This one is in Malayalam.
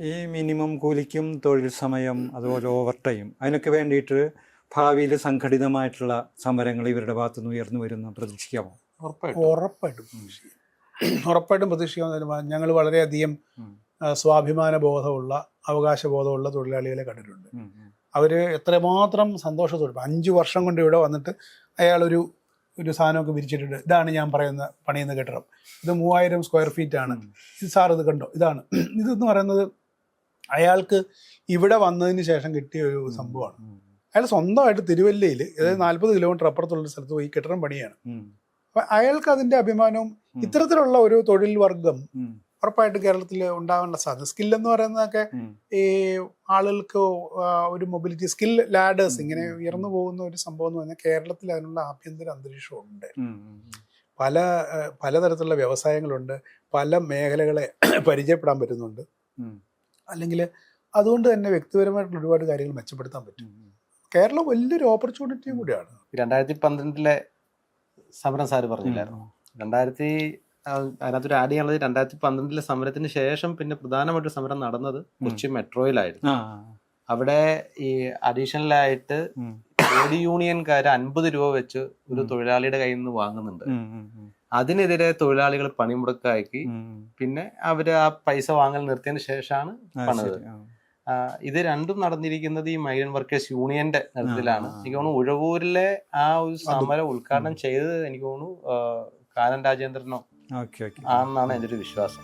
ഈ മിനിമം കൂലിക്കും തൊഴിൽ സമയം അതുപോലെ ഓവർ ടൈം അതിനൊക്കെ വേണ്ടിയിട്ട് ഭാവിയിൽ സംഘടിതമായിട്ടുള്ള സമരങ്ങൾ ഇവരുടെ ഭാഗത്തുനിന്ന് ഉയർന്നു വരുന്ന പ്രതീക്ഷിക്കാമോ? ഉറപ്പായിട്ടും. ഉറപ്പായിട്ടും പ്രതീക്ഷിക്കാമെന്ന് ഞങ്ങൾ വളരെയധികം സ്വാഭിമാന ബോധമുള്ള അവകാശ ബോധമുള്ള തൊഴിലാളികളെ കണ്ടിട്ടുണ്ട്. അവർ എത്രമാത്രം സന്തോഷത്തോടെ അഞ്ചു അഞ്ച് വർഷം കൊണ്ട് ഇവിടെ വന്നിട്ട് അയാളൊരു ഒരു സാധനമൊക്കെ വിരിച്ചിട്ടുണ്ട്. ഇതാണ് ഞാൻ പറയുന്ന പണിയുന്ന കെട്ടിടം ഇത് മൂവായിരം സ്ക്വയർ ഫീറ്റ് ആണ്. ഇത് സാർ ഇത് കണ്ടോ? ഇതാണ്. ഇതെന്ന് പറയുന്നത് അയാൾക്ക് ഇവിടെ വന്നതിന് ശേഷം കിട്ടിയ ഒരു സംഭവമാണ്. അയാൾ സ്വന്തമായിട്ട് തിരുവല്ലയിൽ അതായത് നാല്പത് കിലോമീറ്റർ അപ്പുറത്തുള്ള സ്ഥലത്ത് പോയി കെട്ടിടം പണിയാണ്. അപ്പൊ അയാൾക്ക് അതിന്റെ അഭിമാനവും. ഇത്തരത്തിലുള്ള ഒരു തൊഴിൽ വർഗം ഉറപ്പായിട്ട് കേരളത്തിൽ ഉണ്ടാവേണ്ട സാധ്യത. സ്കിൽ എന്ന് പറയുന്നതൊക്കെ. ഈ ആളുകൾക്ക് ഒരു മൊബിലിറ്റി സ്കിൽ ലാഡേഴ്സ് ഇങ്ങനെ ഉയർന്നു പോകുന്ന ഒരു സംഭവം എന്ന് പറഞ്ഞാൽ കേരളത്തിൽ അതിനുള്ള ആഭ്യന്തര അന്തരീക്ഷം ഉണ്ട്. ഉം, ഉം, പല പലതരത്തിലുള്ള വ്യവസായങ്ങളുണ്ട്. പല മേഖലകളെ പരിചയപ്പെടാൻ പറ്റുന്നുണ്ട്. അല്ലെങ്കിൽ അതുകൊണ്ട് തന്നെ വ്യക്തിപരമായിട്ടുള്ള ഒരുപാട് കാര്യങ്ങൾ മെച്ചപ്പെടുത്താൻ പറ്റും. കേരളം വലിയൊരു ഓപ്പർച്യൂണിറ്റിയും കൂടിയാണ്. രണ്ടായിരത്തി പന്ത്രണ്ടിലെ സമരം സാർ പറഞ്ഞില്ലായിരുന്നു? രണ്ടായിരത്തി അതിനകത്തൊരു ആഡ് ചെയ്യാനുള്ളത് രണ്ടായിരത്തി പന്ത്രണ്ടിലെ സമരത്തിന് ശേഷം പിന്നെ പ്രധാനമായിട്ട് സമരം നടന്നത് കൊച്ചി മെട്രോയിലായിരുന്നു. അവിടെ ഈ അഡീഷണൽ ആയിട്ട് ട്രേഡ് യൂണിയൻകാർ അൻപത് രൂപ വെച്ച് ഒരു തൊഴിലാളിയുടെ കയ്യിൽ നിന്ന് വാങ്ങുന്നുണ്ട് അതിനെതിരെ തൊഴിലാളികൾ പണിമുടക്കാക്കി. പിന്നെ അവർ ആ പൈസ വാങ്ങൽ നിർത്തിയതിന് ശേഷമാണ് പണിത് ഇത് രണ്ടും നടന്നിരിക്കുന്നത് ഈ മൈഗ്രൻ വർക്കേഴ്സ് യൂണിയന്റെ നേതൃത്വത്തിലാണ്. എനിക്ക് തോന്നുന്നു ഉഴവൂരിലെ ആ ഒരു സമരം ഉദ്ഘാടനം ചെയ്തത് എനിക്ക് തോന്നുന്നു കാനൻ രാജേന്ദ്രനോ ആണെന്നാണ് എന്റെ ഒരു വിശ്വാസം.